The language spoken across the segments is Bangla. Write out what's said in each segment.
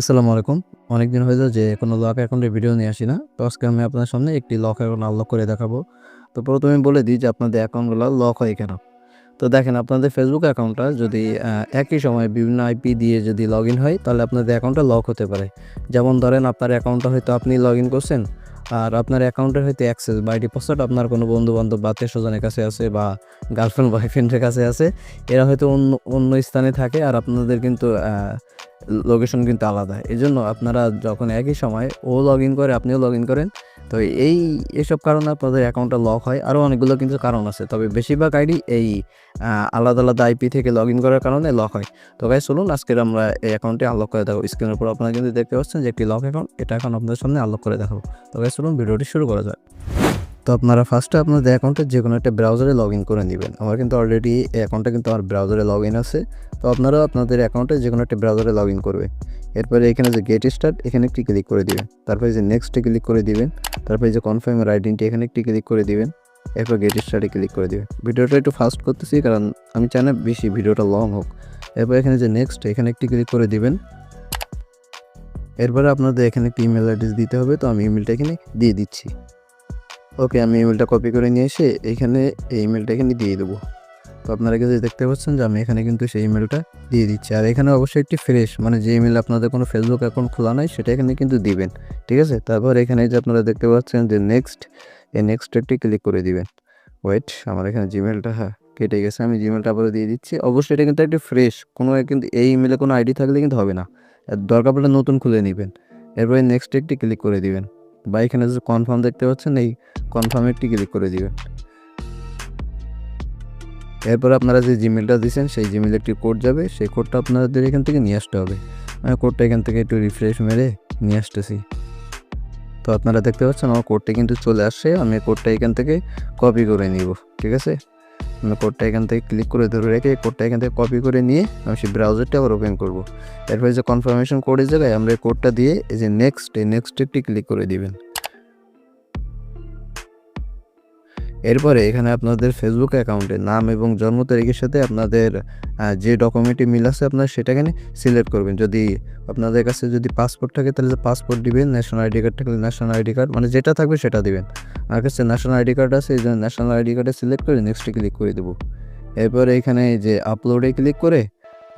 আসসালামু আলাইকুম। অনেকদিন হয়ে যায় যে কোনো লক অ্যাকাউন্টের ভিডিও নিয়ে আসি না। তো আজকে আমি আপনার সামনে একটি লক অ্যাকাউন্ট আনলক করে দেখাবো। তো প্রথমে বলে দিই যে আপনাদের অ্যাকাউন্টগুলো লক হয় কেন? তো দেখেন, আপনাদের ফেসবুক অ্যাকাউন্টটা যদি একই সময় বিভিন্ন আইপি দিয়ে যদি লগ হয়, তাহলে আপনাদের অ্যাকাউন্টটা লক হতে পারে। যেমন ধরেন, আপনার অ্যাকাউন্টটা হয়তো আপনি লগ করছেন, আর আপনার অ্যাকাউন্টের হয়তো অ্যাক্সেস বা আইডি পাসওয়ার্ড আপনার কোনো বন্ধু বান্ধব বা আত্মীয় স্বজনের কাছে আছে বা গার্লফ্রেন্ড বয়ফ্রেন্ডের কাছে আছে। এরা হয়তো অন্য অন্য স্থানে থাকে, আর আপনাদের কিন্তু লোকেশন কিন্তু আলাদা। এই জন্য আপনারা যখন একই সময় ও লগ ইন করে, আপনিও লগ ইন করেন। তো এই এসব কারণে আপনাদের অ্যাকাউন্টটা লক হয়। আরও অনেকগুলো কিন্তু কারণ আছে। তবে বেশিরভাগ আইডি এই আলাদা আলাদা আইপি থেকে লগ ইন করার কারণে লক হয়। তো গাই চলুন আজকের আমরা এই অ্যাকাউন্টে আনলক করে দেবো স্ক্রিনের উপর আপনারা কিন্তু দেখতে পাচ্ছেন যে একটি লক অ্যাকাউন্ট এটা এখন আপনাদের সামনে আনলক করে দেখাবো। তো গাই চলুন ভিডিওটি শুরু করা তো আপনারা ফার্স্টে আপনাদের অ্যাকাউন্টে যে কোনো একটা ব্রাউজারে লগ ইন করে নেবেন। আমার কিন্তু অলরেডি অ্যাকাউন্টটা কিন্তু আমার ব্রাউজারে লগ ইন আছে। তো আপনারাও আপনাদের অ্যাকাউন্টে যে কোনো একটা ব্রাউজারে লগ ইন করবে। এরপরে এখানে যে গেট স্টার্ট এখানে একটি ক্লিক করে দিবেন। তারপরে যে নেক্সটে ক্লিক করে দিবেন, তারপরে যে কনফার্মের আইডেন্টি এখানে একটি ক্লিক করে দিবেন। এরপর গেট স্টার্টে ক্লিক করে দিবেন। ভিডিওটা একটু ফাস্ট করতেছি, কারণ আমি চাই না বেশি ভিডিওটা লং হোক। এরপর এখানে যে নেক্সট এখানে একটি ক্লিক করে দিবেন। এরপরে আপনাদের এখানে একটি ইমেল অ্যাড্রেস দিতে হবে, তো আমি ইমেলটা এখানে দিয়ে দিচ্ছি। ওকে, আমি ইমেলটা কপি করে নিয়ে এসে এইখানে এই ইমেলটা এখানে দিয়ে দেবো। তো আপনারা কিন্তু দেখতে পাচ্ছেন যে আমি এখানে কিন্তু সেই ইমেলটা দিয়ে দিচ্ছি। আর এখানে অবশ্যই একটি ফ্রেশ মানে যে ইমেল আপনাদের কোনো ফেসবুক অ্যাকাউন্ট খোলা নাই, সেটা এখানে কিন্তু দিবেন, ঠিক আছে? তারপর এখানে যে আপনারা দেখতে পাচ্ছেন যে নেক্সট এই নেক্সট একটি ক্লিক করে দিবেন। ওয়েট আমার এখানে জিমেলটা হ্যাঁ কেটে গেছে, আমি জিমেলটা আবারও দিয়ে দিচ্ছি। অবশ্যই এটা কিন্তু একটি ফ্রেশ কোনো কিন্তু, এই ইমেলে কোনো আইডি থাকলে কিন্তু হবে না। দরকার পড়লে নতুন খুলে নেবেন। এরপরে নেক্সট একটি ক্লিক করে দিবেন। বা এখানে যে কনফার্ম দেখতে পাচ্ছেন, এই কনফার্ম একটি ক্লিক করে দিবেন এরপর আপনারা যে জিমেলটা দিয়েছেন সেই জিমেলে একটি কোড যাবে। সেই কোডটা আপনাদের এখান থেকে নিয়ে আসতে হবে। আমি কোডটা এখান থেকে একটু রিফ্রেশ মেরে নিয়ে আসতেছি। তো আপনারা দেখতে পাচ্ছেন, আমার কোডটা কিন্তু চলে আসছে। আমি কোডটা এখান থেকে কপি করে নিব। ঠিক আছে? কোডটা এখান থেকে ক্লিক করে ধরে রেখে কোডটা এখান থেকে কপি করে নিয়ে আমি সেই ব্রাউজারটা আবার ওপেন করব। এরপরে যে কনফার্মেশন কোডের জায়গায় আমরা এই কোডটা দিয়ে এই যে নেক্সট এই নেক্সট একটি ক্লিক করে দিবেন। এরপরে এখানে আপনাদের ফেসবুক অ্যাকাউন্টে নাম এবং জন্ম তারিখের সাথে আপনাদের যে ডকুমেন্টটি মিল আছে আপনারা সেটাকে সিলেক্ট করবেন। যদি আপনাদের কাছে যদি পাসপোর্ট থাকে তাহলে পাসপোর্ট দিবেন ন্যাশনাল আইডি কার্ড থাকলে ন্যাশনাল আইডি কার্ড মানে যেটা থাকবে সেটা দিবেন। আমার কাছে ন্যাশনাল আইডি কার্ড আছে, এই জন্য ন্যাশনাল আইডি কার্ডে সিলেক্ট করে নেক্সটে ক্লিক করে দেবো। এরপরে এখানে যে আপলোডে ক্লিক করে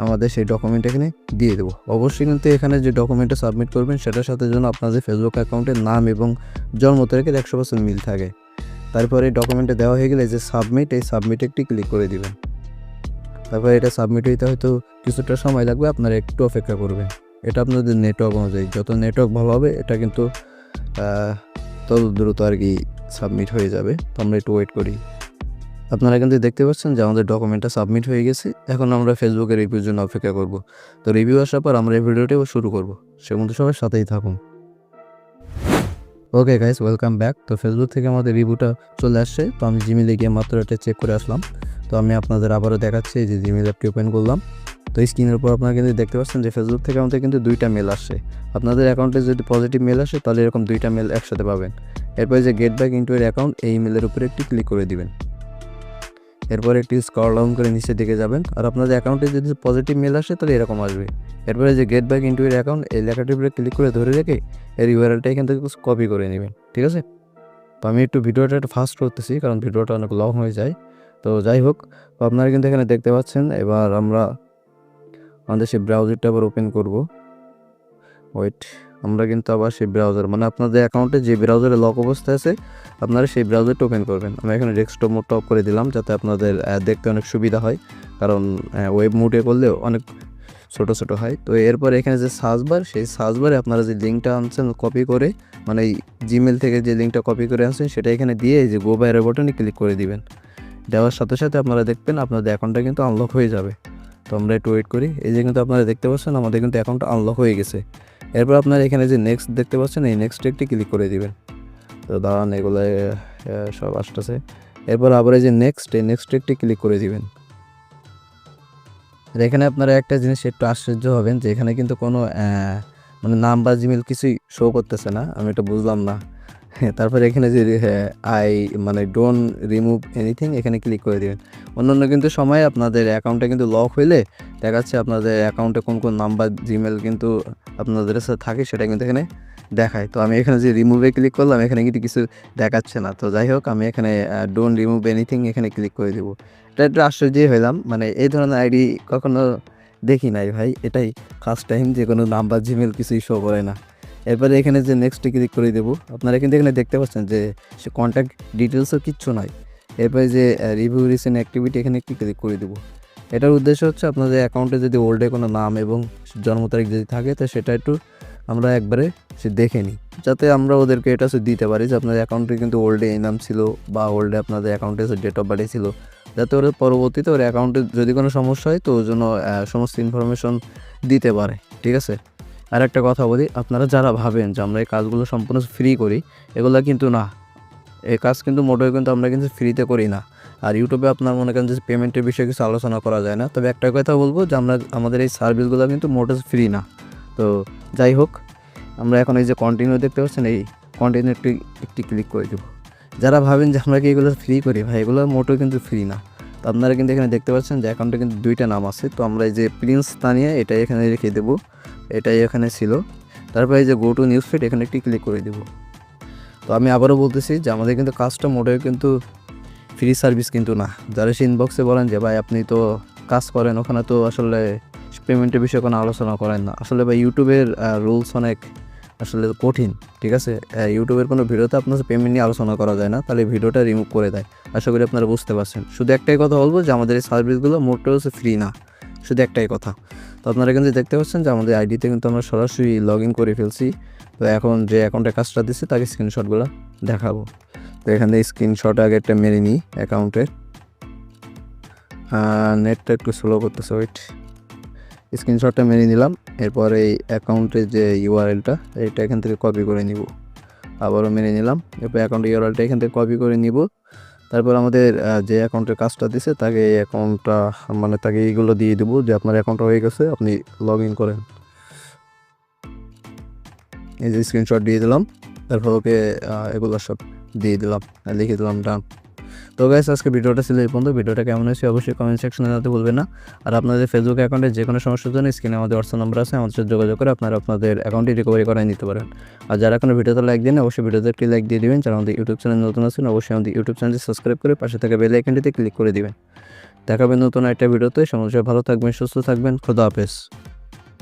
আমাদের সেই ডকুমেন্ট এখানে দিয়ে দেবো। অবশ্যই কিন্তু এখানে যে ডকুমেন্টটা সাবমিট করবেন, সেটার সাথে যেন আপনাদের ফেসবুক অ্যাকাউন্টের নাম এবং জন্ম তারিখের একশো মিল থাকে। তারপরে ডকুমেন্টে দেওয়া হয়ে গেলে যে সাবমিট এই সাবমিট একটি ক্লিক করে দিবেন। তারপরে এটা সাবমিট হইতে হয়তো কিছুটা সময় লাগবে, আপনারা একটু অপেক্ষা করবেন। এটা আপনাদের নেটওয়ার্ক অনুযায়ী, যত নেটওয়ার্ক ভালো হবে, এটা কিন্তু তত দ্রুত আর কি সাবমিট হয়ে যাবে। তো আমরা একটু ওয়েট করি। আপনারা কিন্তু দেখতে পাচ্ছেন যে আমাদের ডকুমেন্টটা সাবমিট হয়ে গেছে। এখন আমরা ফেসবুকে রিভিউর জন্য অপেক্ষা করব। তো রিভিউ আসার পর আমরা এই ভিডিওটিও শুরু করব। সে মধ্যে সবাই সাথেই থাকুন। ওকে গাইস ওয়েলকাম ব্যাক তো ফেসবুক থেকে আমাদের রিভিউটা চলে আসছে। তো আমি জিমেলে গিয়ে মাত্র এটা চেক করে আসলাম। তো আমি আপনাদের আবারও দেখাচ্ছি যে জিমেল অ্যাপটি ওপেন করলাম। তো এই স্ক্রিনের উপর আপনারা কিন্তু দেখতে পাচ্ছেন যে ফেসবুক থেকে আমাদের কিন্তু দুইটা মেল আসছে। আপনাদের অ্যাকাউন্টে যদি পজিটিভ মেল আসে, তাহলে এরকম দুইটা মেল একসাথে পাবেন। এরপরে যে গেট ব্যাক ইন্টু এর অ্যাকাউন্ট এই মেলের উপরে একটি ক্লিক করে দিবেন। এরপর একটি স্কল ডাউন করে নিচের দিকে যাবেন। আর আপনাদের অ্যাকাউন্টে যদি পজিটিভ মেল আসে, তাহলে এরকম আসবে। এরপরে যে গেট ব্যাক ইন্টু এর অ্যাকাউন্ট এই লেখাটির উপরে ক্লিক করে ধরে রেখে এর ইউআরএলটা এখান থেকে কপি করে নেবেন। ঠিক আছে? তো আমি একটু ভিডিওটা একটু ফাস্ট করতেছি, কারণ ভিডিওটা অনেক লং হয়ে যায়। তো যাই হোক আপনারা কিন্তু এখানে দেখতে পাচ্ছেন, এবার আমরা আমাদের সেই ব্রাউজারটা আবার ওপেন করব। ওয়েট আমরা কিন্তু আবার সেই ব্রাউজার মানে আপনাদের অ্যাকাউন্টে যে ব্রাউজারে লক অবস্থায় আছে, আপনারা সেই ব্রাউজারটা ওপেন করবেন। আমি এখানে ডেস্কটপ মোডটা অফ করে দিলাম যাতে আপনাদের দেখতে অনেক সুবিধা হয়। কারণ ওয়েব মোডে করলেও অনেক ছোট ছোট হয়। তো এরপর এখানে যে সার্চবার সেই সার্চবারে আপনারা যে লিঙ্কটা আনছেন কপি করে মানে জিমেল থেকে যে লিঙ্কটা কপি করে আনছেন, সেটা এখানে দিয়ে এই যে গো বাইরে বটনে ক্লিক করে দিবেন। দেওয়ার সাথে সাথে আপনারা দেখবেন আপনাদের অ্যাকাউন্টটা কিন্তু আনলক হয়ে যাবে। তো আমরা একটু ওয়েট করি। এই যে কিন্তু আপনারা দেখতে পাচ্ছেন, আমাদের কিন্তু অ্যাকাউন্টটা আনলক হয়ে গেছে। এরপর আপনার এখানে যে নেক্সট দেখতে পাচ্ছেন, এই নেক্সট একটি ক্লিক করে দিবেন। তো দাঁড়ান, এগুলো সব আসতেছে। এরপর আবার এই যে নেক্সট এই নেক্সট একটি ক্লিক করে দিবেন। এখানে আপনারা একটা জিনিস একটু আশ্চর্য হবেন যে এখানে কিন্তু কোনো মানে নাম বা জিমেল কিছুই শো করতেছে না। আমি এটা বুঝলাম না। হ্যাঁ তারপরে এখানে যে আই মানে ডোন্ট রিমুভ এনিথিং এখানে ক্লিক করে দেবেন। অন্যান্য কিন্তু সময় আপনাদের অ্যাকাউন্টে কিন্তু লক হইলে দেখা যাচ্ছে আপনাদের অ্যাকাউন্টে কোন কোন নাম্বার জিমেল কিন্তু আপনাদের সাথে থাকে, সেটা কিন্তু এখানে দেখায়। তো আমি এখানে যে রিমুভে ক্লিক করলাম, এখানে কিন্তু কিছু দেখাচ্ছে না। তো যাই হোক, আমি এখানে ডোন্ট রিমুভ এনিথিং এখানে ক্লিক করে দেবো। এটা একটু আশ্চর্যই হইলাম। মানে এই ধরনের আইডি কখনো দেখি নাই ভাই। এটাই ফার্স্ট টাইম যে কোনো নাম্বার জিমেল কিছুই শো করে না। এরপরে এখানে যে নেক্সট ক্লিক করে দেবো, আপনারা কিন্তু এখানে দেখতে পাচ্ছেন যে সে কন্ট্যাক্ট ডিটেলসও কিচ্ছু নয় এরপরে যে রিভিউ রিসেন্ট অ্যাক্টিভিটি এখানে একটি ক্লিক করে দেবো। এটার উদ্দেশ্য হচ্ছে আপনাদের অ্যাকাউন্টে যদি ওল্ডে কোনো নাম এবং জন্ম তারিখ যদি থাকে, তো সেটা একটু আমরা একবারে সে দেখে নিই। যাতে আমরা ওদেরকে এটা সে দিতে পারি যে আপনাদের অ্যাকাউন্টে কিন্তু ওল্ডে এই নাম ছিল বা ওল্ডে আপনাদের অ্যাকাউন্টে ডেট অফ বার্থে ছিল। যাতে ওরা পরবর্তীতে ওর অ্যাকাউন্টে যদি কোনো সমস্যা হয়, তো ওর জন্য সমস্ত ইনফরমেশন দিতে পারে। ঠিক আছে? আর একটা কথা বলি, আপনারা যারা ভাবেন যে আমরা এই কাজগুলো সম্পূর্ণ ফ্রি করি, এগুলো কিন্তু না। এই কাজ কিন্তু মোটেও কিন্তু আমরা কিন্তু ফ্রিতে করি না। আর ইউটিউবে আপনার মনে করেন যে পেমেন্টের বিষয়ে কিছু আলোচনা করা যায় না। তবে একটা কথা বলব যে আমরা, আমাদের এই সার্ভিসগুলো কিন্তু মোটেও ফ্রি না। তো যাই হোক, আমরা এখন এই যে কন্টিনিউ দেখতে পাচ্ছেন, এই কন্টিনিউ একটি একটি ক্লিক করে দেবো। যারা ভাবেন যে আমরা কি এগুলো ফ্রি করি, ভাই, এগুলো মোটেও কিন্তু ফ্রি না। তো আপনারা কিন্তু এখানে দেখতে পাচ্ছেন যে অ্যাকাউন্টে কিন্তু দুইটা নাম আছে। তো আমরা এই যে প্রিন্স তানিয়া এটা এখানে রেখে দেবো। এটাই এখানে ছিল। তারপরে এই যে গো টু নিউজ ফিড এখানে একটি ক্লিক করে দেবো। তো আমি আবারও বলতেছি যে আমাদের কিন্তু কাজটা মোটেও কিন্তু ফ্রি সার্ভিস কিন্তু না। যারা সে ইনবক্সে বলেন যে, ভাই, আপনি তো কাজ করেন, ওখানে তো আসলে পেমেন্টের বিষয়ে কোনো আলোচনা করেন না। আসলে ভাই, ইউটিউবের রুলস অনেক আসলে কঠিন, ঠিক আছে? ইউটিউবের কোনো ভিডিওতে আপনার পেমেন্ট নিয়ে আলোচনা করা যায় না, তাহলে ভিডিওটা রিমুভ করে দেয়। আশা করি আপনারা বুঝতে পারছেন। শুধু একটাই কথা বলব যে, আমাদের এই সার্ভিসগুলো মোটেও ফ্রি না। শুধু একটাই কথা। তো আপনারা কিন্তু দেখতে পাচ্ছেন যে আমাদের আইডিতে কিন্তু আমরা সরাসরি লগ ইন করে ফেলছি। তো এখন যে অ্যাকাউন্টে কাজটা দিচ্ছে তাকে স্ক্রিনশটগুলো দেখাবো। তো এখানে স্ক্রিনশট আগে একটা মেরে নিই অ্যাকাউন্টের নেটটা একটু স্লো করতেছে ওয়েট স্ক্রিনশটটা মেরে নিলাম, এরপর এই অ্যাকাউন্টের যে ইউআরএলটা এটা এখান থেকে কপি করে নিব। আবারও মেরে নিলাম, এরপর অ্যাকাউন্টের ইউআরএলটা এখান থেকে কপি করে নিব। তারপর আমাদের যে অ্যাকাউন্টের কাজটা দিছে, তাকে এই অ্যাকাউন্টটা মানে তাকে এইগুলো দিয়ে দেবো যে আপনার অ্যাকাউন্টটা হয়ে গেছে, আপনি লগ ইন করেন। এই যে স্ক্রিনশট দিয়ে দিলাম, তারপর ওকে এগুলো সব দিয়ে দিলাম, লিখে দিলাম ডান তো গাইস আজকে ভিডিওটা ছিল এই পর্যন্ত। ভিডিওটা কেমন হয়েছে অবশ্যই কমেন্ট সেকশনে জানাতে ভুলবেন না। আর আপনাদের ফেসবুক অ্যাকাউন্টে যে কোনো সমস্যার জন্য স্ক্রিনে আমাদের হোয়াটসঅ্যাপ নাম্বার আছে, আমাদের সাথে যোগাযোগ করে আপনারা আপনাদের অ্যাকাউন্টটি রিকভারি করাই নিতে পারেন। আর যারা কোনো ভিডিওতে লাইক দিন অবশ্যই ভিডিওতে একটি লাইক দিয়ে দিবেন। যারা আমাদের ইউটিউব চ্যানেল নতুন আছেন, অবশ্যই আমাদের ইউটিউব চ্যানেলটি সাবস্ক্রাইব করে পাশে থাকা বেল আইকনটিতে ক্লিক করে দিবেন। দেখাবেন নতুন একটা ভিডিওতে। সমস্যা ভালো থাকবেন, সুস্থ থাকবেন। খোদা হাফেজ।